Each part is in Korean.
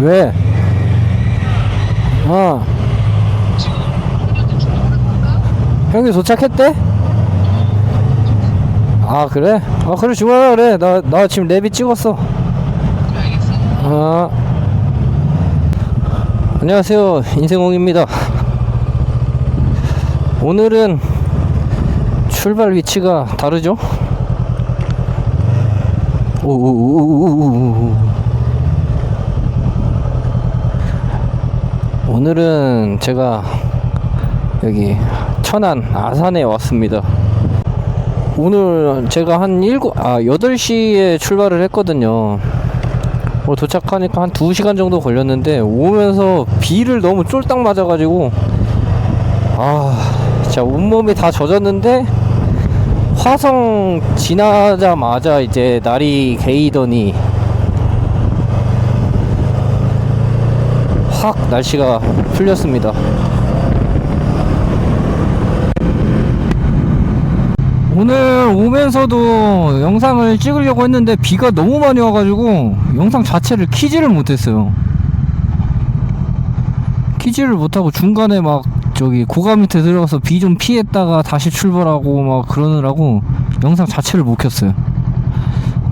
왜? 어. 형이 도착했대? 아 그래? 아 그래 주말아 그래 나, 나 지금 내비 찍었어. 아 안녕하세요 인생홍입니다 오늘은 출발 위치가 다르죠? 오오오오오오 오 늘은 제가 여기 천안 아산에 왔습니다. 오늘 제가 한 7, 아, 8시에 출발을 했거든요. 뭐 도착하니까 한 2시간 정도 걸렸는데 오면서 비를 너무 쫄딱 맞아가지고 아, 진짜 온몸이 다 젖었는데 화성 지나자마자 이제 날이 개이더니 날씨가 풀렸습니다. 오늘 오면서도 영상을 찍으려고 했는데 비가 너무 많이 와가지고 영상 자체를 키지를 못했어요. 키지를 못하고 중간에 막 저기 고가 밑에 들어가서 비 좀 피했다가 다시 출발하고 막 그러느라고 영상 자체를 못 켰어요.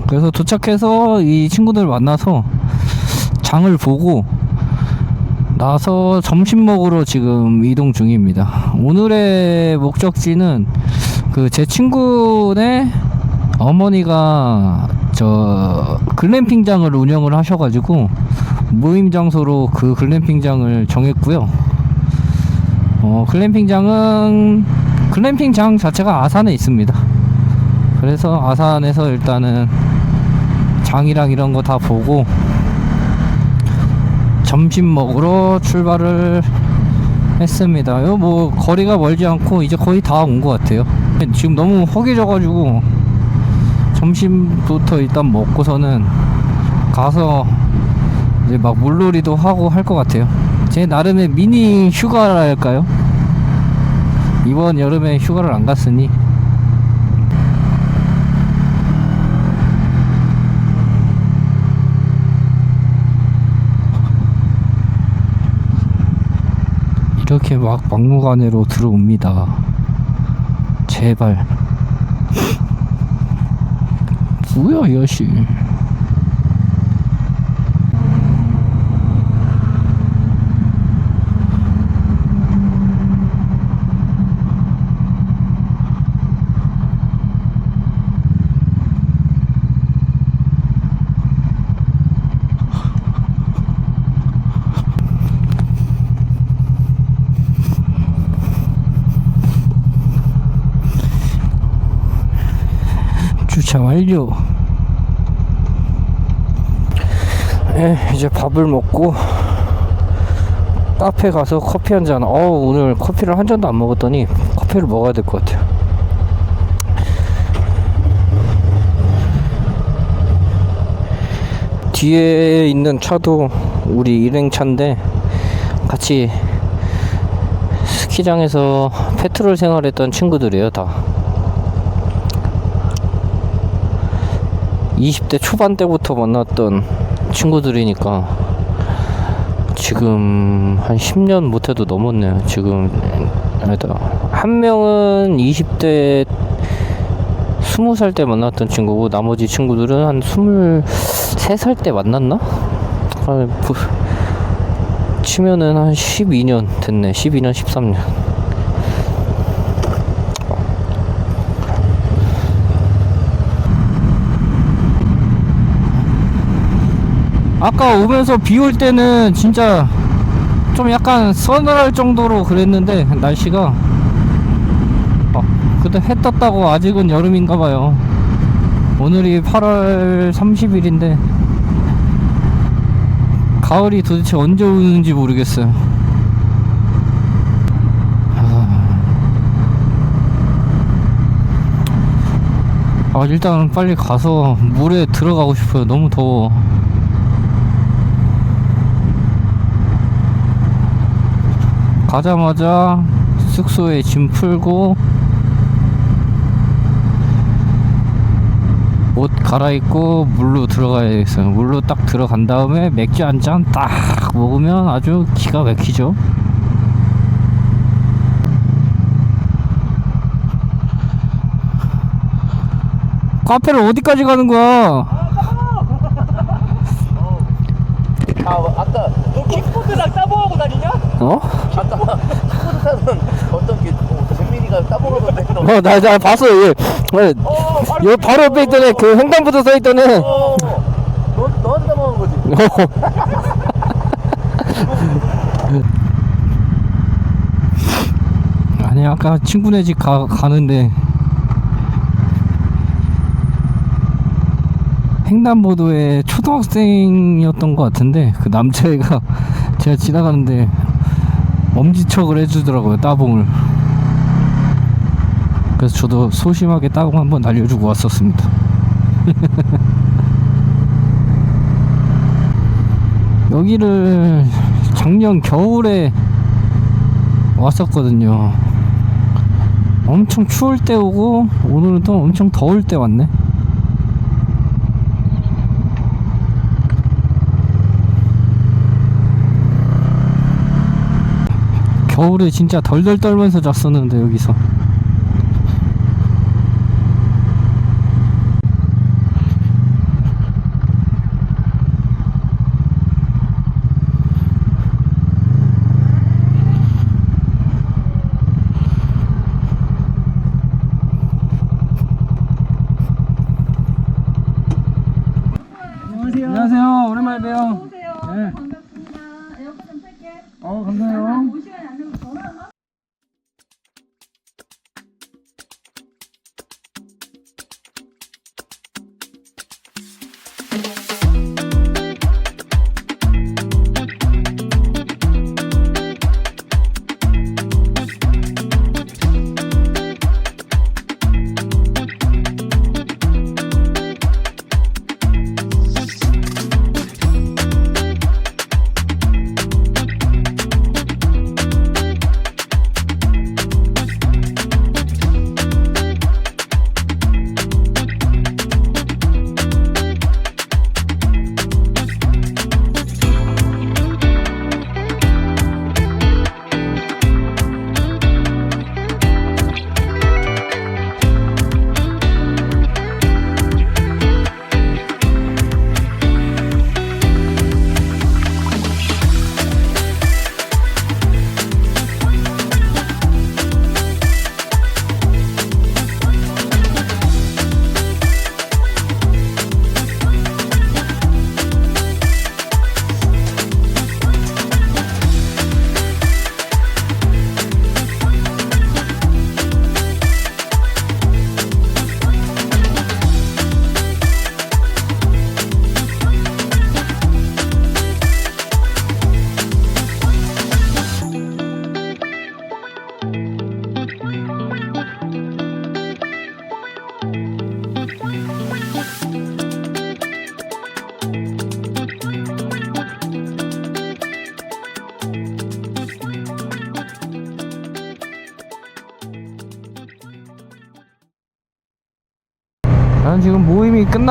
그래서 도착해서 이 친구들 만나서 장을 보고 나서 점심 먹으러 지금 이동 중입니다. 오늘의 목적지는 그 제 친구네 어머니가 저 글램핑장을 운영을 하셔가지고 모임 장소로 그 글램핑장을 정했고요. 어, 글램핑장은 글램핑장 자체가 아산에 있습니다. 그래서 아산에서 일단은 장이랑 이런 거 다 보고 점심 먹으러 출발을 했습니다. 요 뭐 거리가 멀지 않고 이제 거의 다 온 것 같아요. 지금 너무 허기져가지고 점심부터 일단 먹고서는 가서 이제 막 물놀이도 하고 할 것 같아요. 제 나름의 미니 휴가랄까요? 이번 여름에 휴가를 안 갔으니 이렇게 막 막무가내로 들어옵니다. 제발. 뭐야, 이 아씨. 주차 완료. 에, 이제 밥을 먹고 카페 가서 커피 한 잔. 어, 오늘 커피를 한 잔도 안 먹었더니 커피를 먹어야 될 것 같아요. 뒤에 있는 차도 우리 일행차인데 같이 스키장에서 페트롤 생활했던 친구들이에요, 다. 20대 초반 때부터 만났던 친구들이니까 지금 한 10년 못해도 넘었네요. 지금. 한 명은 20대 20살 때 만났던 친구고 나머지 친구들은 한 23살 때 만났나? 아, 부- 치면은 한 12년 됐네. 12년, 13년. 아까 오면서 비 올 때는 진짜 좀 약간 서늘할 정도로 그랬는데 날씨가 어, 근데 해 떴다고 아직은 여름인가 봐요. 오늘이 8월 30일인데 가을이 도대체 언제 오는지 모르겠어요. 아 일단 빨리 가서 물에 들어가고 싶어요. 너무 더워 가자마자 숙소에 짐 풀고 옷 갈아입고 물로 들어가야겠어요. 물로 딱 들어간 다음에 맥주 한 잔 딱 먹으면 아주 기가 막히죠. 카페를 어디까지 가는 거야? 아 아까 너 킥보드랑 따봉하고 다니냐? 어? 아까 타는 어떤 게 어, 잼민이가 따봉하던데 너. 어, 나, 나 봤어. 얘. 어, 여기 바로 옆에 있던 애, 그 횡단부터 서 있던 애. 어, 너 너한테 따봉한 거지? 아니 아까 친구네 집 가, 가는데 횡단보도에 초등학생이었던 것 같은데 그 남자애가 제가 지나가는데 엄지척을 해주더라고요 따봉을 그래서 저도 소심하게 따봉 한번 날려주고 왔었습니다 여기를 작년 겨울에 왔었거든요. 엄청 추울 때 오고 오늘은 또 엄청 더울 때 왔네. 겨울에 진짜 덜덜 떨면서 잤었는데 여기서. 안녕하세요. 안녕하세요. 오랜만에 봬요. 오세요. 네. 반갑습니다. 에어컨 좀 틀게. 어 감사해요.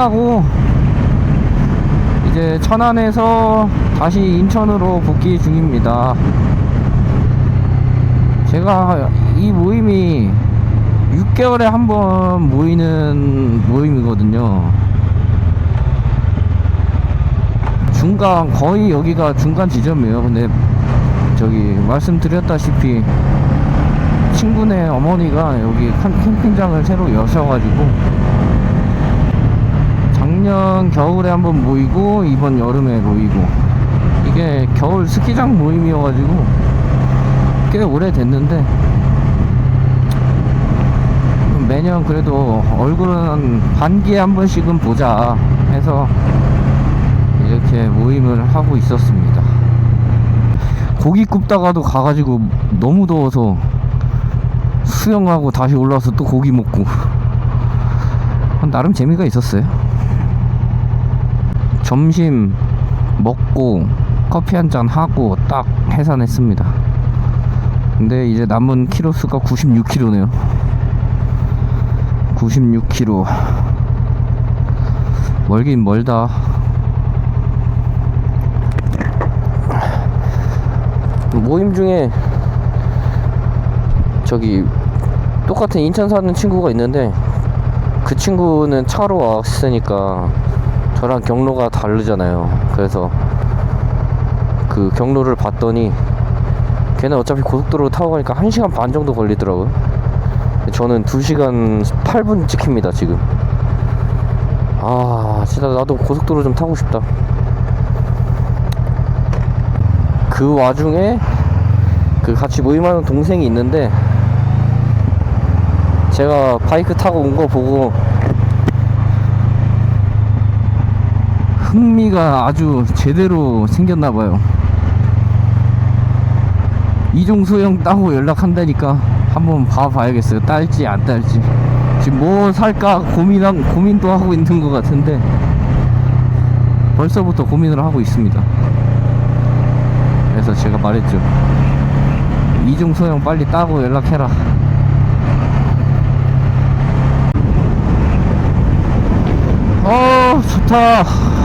끝나고 이제 천안에서 다시 인천으로 복귀 중입니다. 제가 이 모임이 6개월에 한 번 모이는 모임이거든요. 중간 거의 여기가 중간 지점이에요. 근데 저기 말씀드렸다시피 친구네 어머니가 여기 캠- 캠핑장을 새로 여셔가지고 작년 겨울에 한번 모이고 이번 여름에 모이고 이게 겨울 스키장 모임이어가지고 꽤 오래 됐는데 매년 그래도 얼굴은 반기에 한 번씩은 보자 해서 이렇게 모임을 하고 있었습니다. 고기 굽다가도 가가지고 너무 더워서 수영하고 다시 올라와서 또 고기 먹고 나름 재미가 있었어요. 점심 먹고 커피 한 잔 하고 딱 해산했습니다. 근데 이제 남은 키로수가 96km네요. 96km. 멀긴 멀다. 모임 중에 저기 똑같은 인천 사는 친구가 있는데 그 친구는 차로 왔으니까 저랑 경로가 다르잖아요. 그래서 그 경로를 봤더니 걔는 어차피 고속도로 타고 가니까 1시간 반 정도 걸리더라고요. 저는 2시간 8분 찍힙니다, 지금. 아, 진짜 나도 고속도로 좀 타고 싶다. 그 와중에 그 같이 모임하는 동생이 있는데 제가 바이크 타고 온 거 보고 흥미가 아주 제대로 생겼나 봐요. 이종수 형 따고 연락한다니까 한번 봐봐야겠어요. 딸지 안 딸지. 지금 뭐 살까 고민한 고민도 하고 있는 것 같은데 벌써부터 고민을 하고 있습니다. 그래서 제가 말했죠. 이종수 형 빨리 따고 연락해라. 어 좋다.